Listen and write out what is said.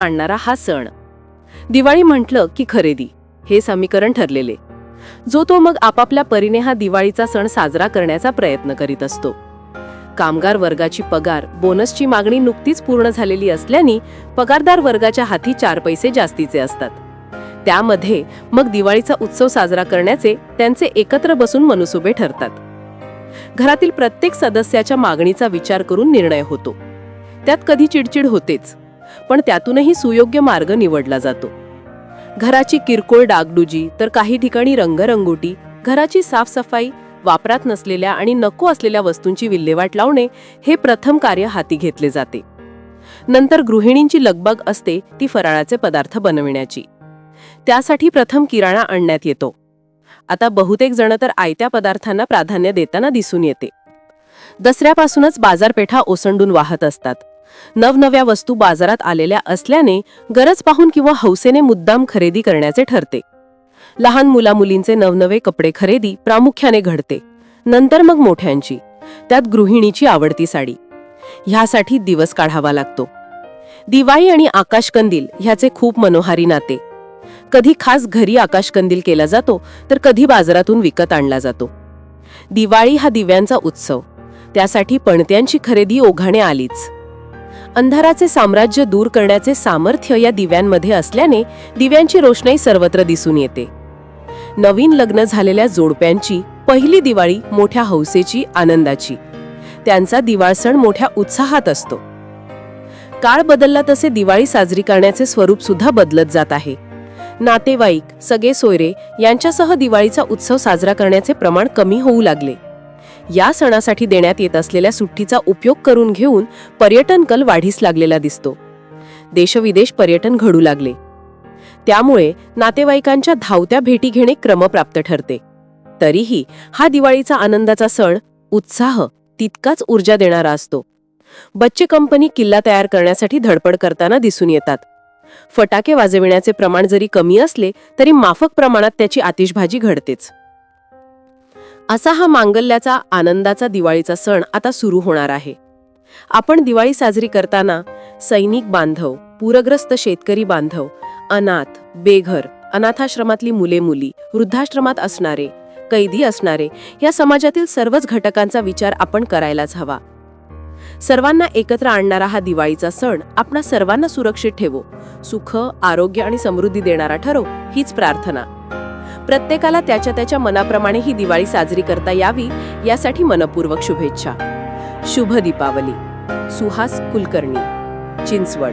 आणणारा हा सण. दिवाळी म्हटलं की खरेदी हे समीकरण ठरलेले. जो तो मग आपापल्या परीने हा दिवाळीचा सण साजरा करण्याचा प्रयत्न करीत असतो. कामगार वर्गाची पगार बोनसची मागणी नुकतीच पूर्ण झालेली असल्याने पगारदार वर्गाच्या हाती चार पैसे जास्तीचे असतात. त्यामध्ये मग दिवाळीचा उत्सव साजरा करण्याचे त्यांचे एकत्र बसून मनसुबे ठरतात. घरातील प्रत्येक सदस्याच्या मागणीचा विचार करून निर्णय होतो. त्यात कधी चिडचिड होतेच. पण त्यातूनही सुयोग्य मार्ग निवडला जातो. घराची किरकोळ डागडुजी तर काही ठिकाणी रंगरंगोटी घराची साफसफाई वापरात नसलेल्या आणि नको असलेल्या वस्तूंची विल्हेवाट लावणे हे प्रथम कार्य हाती घेतले जाते. नंतर गृहिणींची लगबग असते ती फराळाचे पदार्थ बनविण्याची. त्यासाठी प्रथम किराणा आणण्यात येतो. आता बहुतेक जण तर आयत्या पदार्थांना प्राधान्य देताना दिसून येते. दसऱ्यापासूनच बाजारपेठा ओसंडून वाहत असतात. नवनव्या वस्तू बाजारात आलेल्या असल्याने गरज पाहून किंवा हौसेने मुद्दाम खरेदी करण्याचे ठरते. लहान मुलामुलींचे नवनवे कपडे खरेदी प्रामुख्याने घडते. नंतर मग मोठ्यांची त्यात गृहिणीची आवडती साडी. ह्यासाठी दिवस काढावा लागतो. दिवाळी आणि आकाशकंदील ह्याचे खूप मनोहारी नाते. कधी खास घरी आकाशकंदील केला जातो तर कधी बाजारातून विकत आणला जातो. दिवाळी हा दिव्यांचा उत्सव. त्यासाठी पणत्यांची खरेदी ओघाने आलीच. अंधाराचे साम्राज्य दूर करण्याचे सामर्थ्य या दिव्यांमध्ये असल्याने दिव्यांची रोषणाई सर्वत्र दिसून येते. नवीन लग्न झालेल्या जोडप्यांची पहिली दिवाळी मोठ्या हौसेची आनंदाची. त्यांचा दिवाळ सण मोठ्या उत्साहात असतो. काळ बदलला तसे दिवाळी साजरी करण्याचे स्वरूप सुद्धा बदलत जात आहे. नातेवाईक सगळे सोयरे यांच्यासह दिवाळीचा उत्सव साजरा करण्याचे प्रमाण कमी होऊ लागले. या सणासाठी देण्यात येत असलेल्या सुट्टीचा उपयोग करून घेऊन पर्यटन कल वाढीस लागलेला दिसतो. देशविदेश पर्यटन घडू लागले. त्यामुळे नातेवाईकांच्या धावत्या भेटी घेणे क्रमप्राप्त ठरते. तरीही हा दिवाळीचा आनंदाचा सण उत्साह तितकाच ऊर्जा देणारा असतो. बच्चे कंपनी किल्ला तयार करण्यासाठी धडपड करताना दिसून येतात. फटाके वाजविण्याचे प्रमाण जरी कमी असले तरी माफक प्रमाणात त्याची आतिषबाजी घडतेच. असा हा मांगल्याचा आनंदाचा दिवाळीचा सण आता सुरू होणार आहे. आपण दिवाळी साजरी करताना सैनिक बांधव पूरग्रस्त शेतकरी बांधव अनाथ बेघर अनाथाश्रमातली मुले मुली वृद्धाश्रमात असणारे कैदी असणारे या समाजातील सर्वच घटकांचा विचार आपण करायलाच हवा. सर्वांना एकत्र आणणारा हा दिवाळीचा सण आपणा सर्वांना सुरक्षित ठेवो. सुख आरोग्य आणि समृद्धी देणारा ठरो हीच प्रार्थना. प्रत्येकाला त्याच्या त्याच्या मनाप्रमाणे ही दिवाळी साजरी करता यावी यासाठी मनपूर्वक शुभेच्छा. शुभ दीपावली. सुहास कुलकर्णी. चिंचवड.